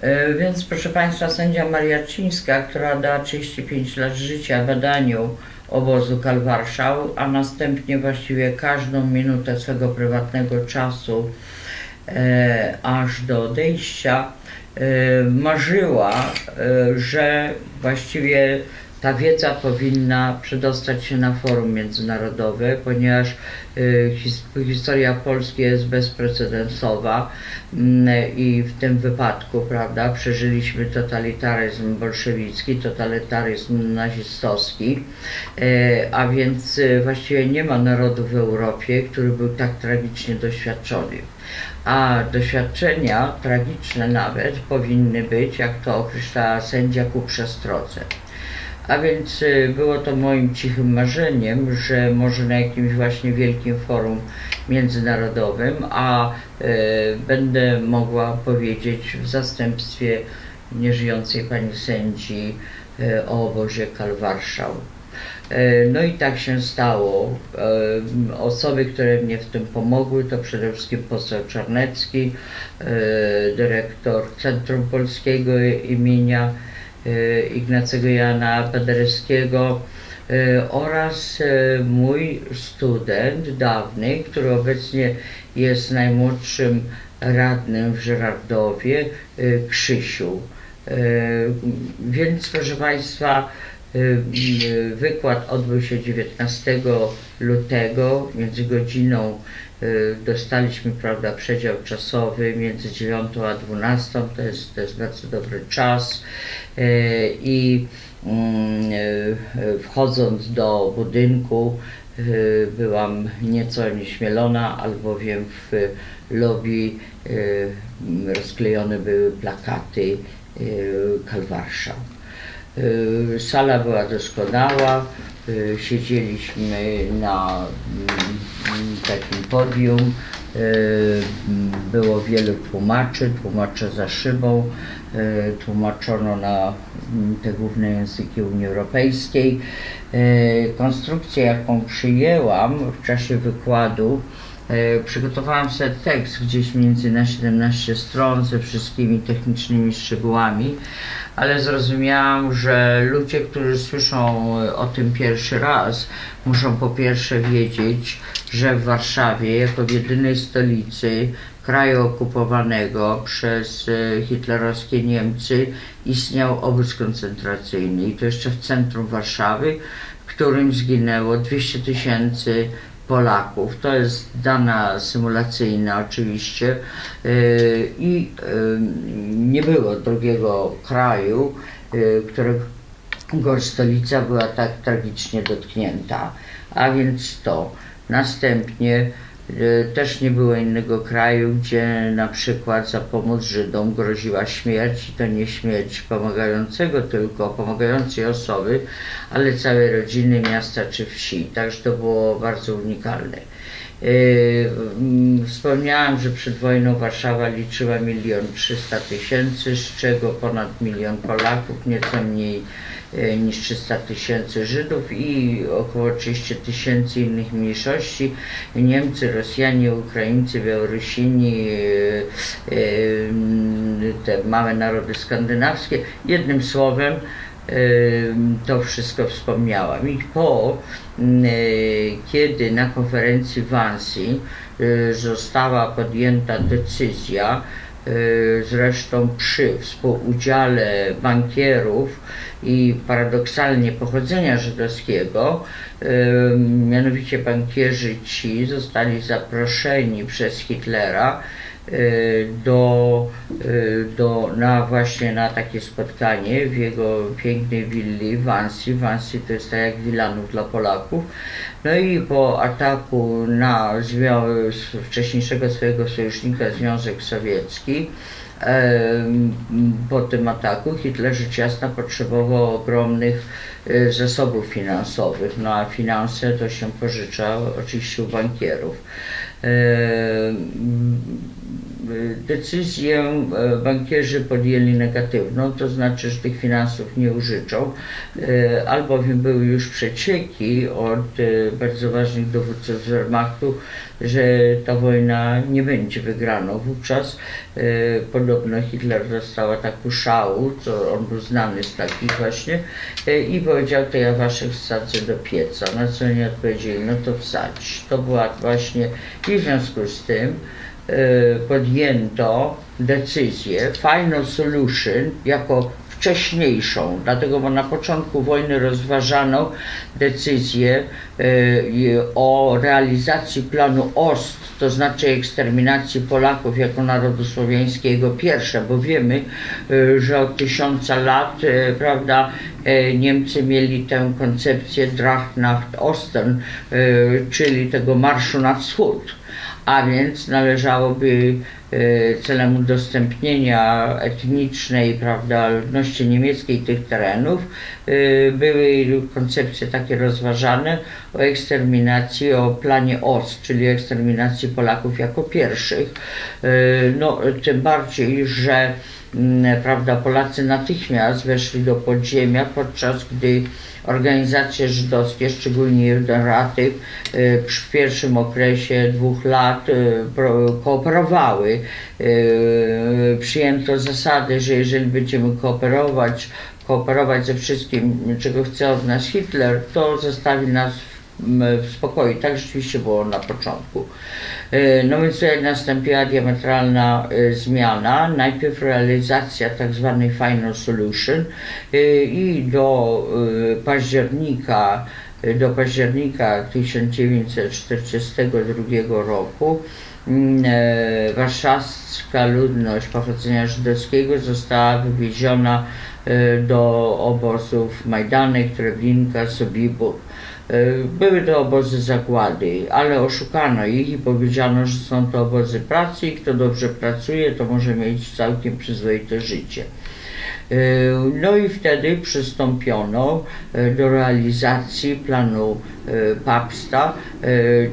E, Więc proszę Państwa, sędzia Mariaczyńska, która dała 35 lat życia badaniu obozu Kalwarszał, a następnie właściwie każdą minutę swego prywatnego czasu e, aż do odejścia e, marzyła, e, że właściwie ta wiedza powinna przedostać się na forum międzynarodowe, ponieważ his- historia Polski jest bezprecedensowa mm, i w tym wypadku, prawda, przeżyliśmy totalitaryzm bolszewicki, totalitaryzm nazistowski, e, a więc e, właściwie nie ma narodu w Europie, który był tak tragicznie doświadczony. A doświadczenia, tragiczne nawet, powinny być, jak to określa sędzia, ku przestrodze. A więc y, było to moim cichym marzeniem, że może na jakimś właśnie wielkim forum międzynarodowym, a y, będę mogła powiedzieć w zastępstwie nieżyjącej pani sędzi y, o obozie Kalwarszał. E, No i tak się stało. Osoby, które mnie w tym pomogły, to przede wszystkim poseł Czarnecki, dyrektor Centrum Polskiego imienia Ignacego Jana Paderewskiego e, oraz e, mój student dawny, który obecnie jest najmłodszym radnym w Żyrardowie, e, Krzysiu. Więc proszę Państwa, y, y, wykład odbył się 19 lutego. Między godziną y, dostaliśmy prawda, przedział czasowy między 9 a 12. To jest, to jest bardzo dobry czas. Y, I mm, y, y, wchodząc do budynku, y, byłam nieco nieśmielona, albowiem w lobby y, rozklejone były plakaty y, Kalwarszał. Y, Sala była doskonała. y, Siedzieliśmy na mm, takim podium. y, Było wielu tłumaczy, tłumacze za szybą. y, Tłumaczono na mm, te główne języki Unii Europejskiej. Y, Konstrukcję, jaką przyjęłam w czasie wykładu, E, Przygotowałam sobie tekst gdzieś między na 17 stron ze wszystkimi technicznymi szczegółami, ale zrozumiałam, że ludzie, którzy słyszą o tym pierwszy raz, muszą po pierwsze wiedzieć, że w Warszawie, jako w jedynej stolicy kraju okupowanego przez e, hitlerowskie Niemcy, istniał obóz koncentracyjny. I to jeszcze w centrum Warszawy, w którym zginęło 200 tysięcy Polaków. To jest dana symulacyjna oczywiście yy, i yy, nie było drugiego kraju, yy, którego stolica była tak tragicznie dotknięta. A więc to. Następnie też nie było innego kraju, gdzie na przykład za pomoc Żydom groziła śmierć i to nie śmierć pomagającego, tylko pomagającej osoby, ale całej rodziny, miasta czy wsi. Także to było bardzo unikalne. Yy, Wspomniałam, że przed wojną Warszawa liczyła milion trzysta tysięcy, z czego ponad milion Polaków, nieco mniej yy, niż 300 tysięcy Żydów i około 30 tysięcy innych mniejszości. Niemcy, Rosjanie, Ukraińcy, Białorusini, yy, te małe narody skandynawskie. Jednym słowem, to wszystko wspomniałam. I po, y, kiedy na konferencji w Wannsee y, została podjęta decyzja, y, zresztą przy współudziale bankierów i paradoksalnie pochodzenia żydowskiego, mianowicie bankierzy ci zostali zaproszeni przez Hitlera do, y, do, na właśnie na takie spotkanie w jego pięknej willi w Wannsee. Wannsee to jest tak jak Wilanów dla Polaków. No i po ataku na wcześniejszego swojego sojusznika Związek Sowiecki, po tym ataku Hitler rzecz jasna potrzebował ogromnych e, zasobów finansowych, no a finanse to się pożycza oczywiście u bankierów. Y, decyzję e, bankierzy podjęli negatywną, to znaczy, że tych finansów nie użyczą, e, albowiem były już przecieki od bardzo ważnych dowódców z Wehrmachtu, że ta wojna nie będzie wygrana. Wówczas podobno Hitler dostał ataku szału, to on był znany z takich właśnie, i powiedział, to ja waszych wsadzę do pieca. Na co oni odpowiedzieli, no to wsadź. To była właśnie i w związku z tym podjęto decyzję Final Solution jako wcześniejszą, dlatego bo na początku wojny rozważano decyzję i o realizacji planu OST, to znaczy eksterminacji Polaków jako narodu słowiańskiego pierwsze, bo wiemy, e, że od tysiąca lat, prawda, Niemcy mieli tę koncepcję Dracht nach Osten, czyli tego marszu na wschód a więc należałoby e, celem udostępnienia etnicznej prawda, ludności niemieckiej tych terenów e, były koncepcje takie rozważane o eksterminacji, o planie OS, czyli eksterminacji Polaków jako pierwszych. E, No, tym bardziej, że prawda, Polacy natychmiast weszli do podziemia, podczas gdy organizacje żydowskie, szczególnie Judenraty, y, przy- w pierwszym okresie dwóch lat y, kooperowały. Y, Przyjęto zasady, że jeżeli będziemy kooperować, kooperować ze wszystkim, czego chce od nas Hitler, to zostawi nas w, spokoju. Tak rzeczywiście było na początku. E, No więc tutaj nastąpiła diametralna e, zmiana. Najpierw realizacja tak zwanej final solution e, i do października do października 1942 roku warszawska ludność pochodzenia żydowskiego została wywieziona do obozów Majdanek, Treblinka, Sobibór. E, Były to obozy zagłady, ale oszukano ich i powiedziano, że są to obozy pracy i kto dobrze pracuje, to może mieć całkiem przyzwoite życie. E, No i wtedy przystąpiono e, do realizacji planu Papsta,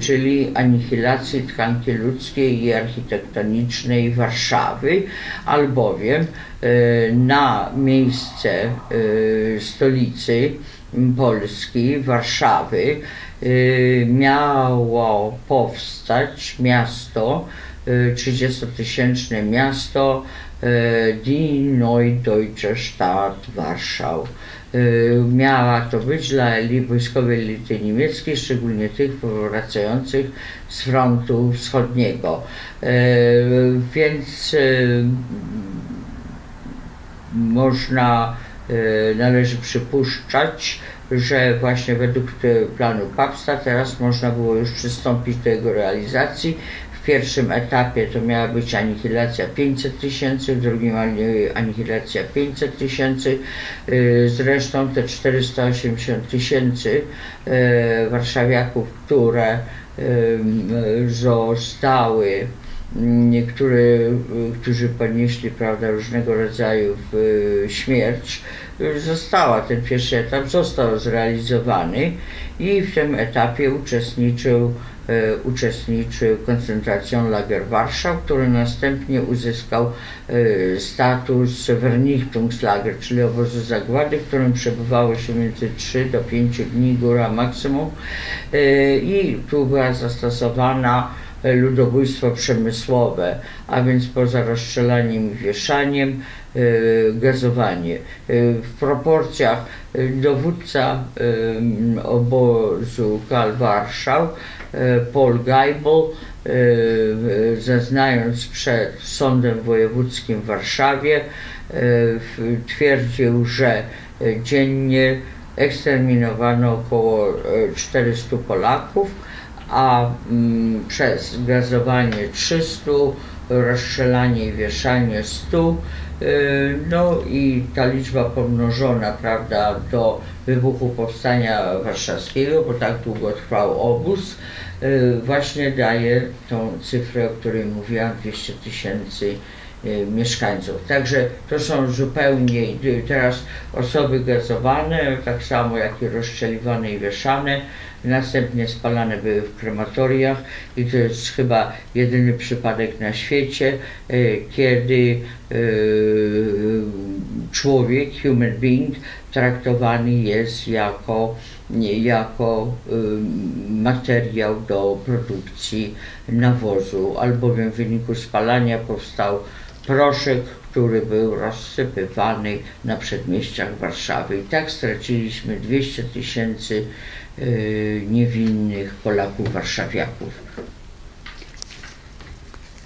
czyli anihilacji tkanki ludzkiej i architektonicznej Warszawy, albowiem na miejsce stolicy Polski, Warszawy, y, miało powstać miasto, y, 30-tysięczne miasto y, Die Neue Deutsche Stadt Warschau. Y, Miała to być dla wojskowej elity niemieckiej, szczególnie tych powracających z frontu wschodniego. Y, Więc y, można, należy przypuszczać, że właśnie według planu Papsta teraz można było już przystąpić do jego realizacji. W pierwszym etapie to miała być anihilacja 500 tysięcy, w drugim ani- anihilacja 500 tysięcy. E, Zresztą te 480 tysięcy e, warszawiaków, które zostały niektóre, y, którzy ponieśli prawda, różnego rodzaju y, śmierć, została, ten pierwszy etap został zrealizowany i w tym etapie uczestniczył, y, uczestniczył koncentracją Lager Warszał, który następnie uzyskał status Vernichtungslager, czyli obozu zagłady, w którym przebywało się między 3 do 5 dni, góra maksimum i tu była zastosowana ludobójstwo przemysłowe, a więc poza rozstrzelaniem i wieszaniem, y, gazowanie. Y, W proporcjach dowódca obozu Karl Warszał, Paul Geibel, zeznając przed Sądem Wojewódzkim w Warszawie, twierdził, że dziennie eksterminowano około y, 400 Polaków, a mm, przez gazowanie 300, rozstrzelanie i wieszanie 100, y, no i ta liczba pomnożona, prawda, do wybuchu powstania warszawskiego, bo tak długo trwał obóz, y, właśnie daje tą cyfrę, o której mówiłam, 200 tysięcy mieszkańców. Także to są zupełnie y, teraz osoby gazowane, tak samo jak i rozstrzeliwane i wieszane. Następnie spalane były w krematoriach i to jest chyba jedyny przypadek na świecie, y, kiedy y, człowiek, human being, traktowany jest jako, jako y, materiał do produkcji nawozu, albowiem w wyniku spalania powstał proszek, który był rozsypywany na przedmieściach Warszawy. I tak straciliśmy 200 tysięcy y, niewinnych Polaków, warszawiaków.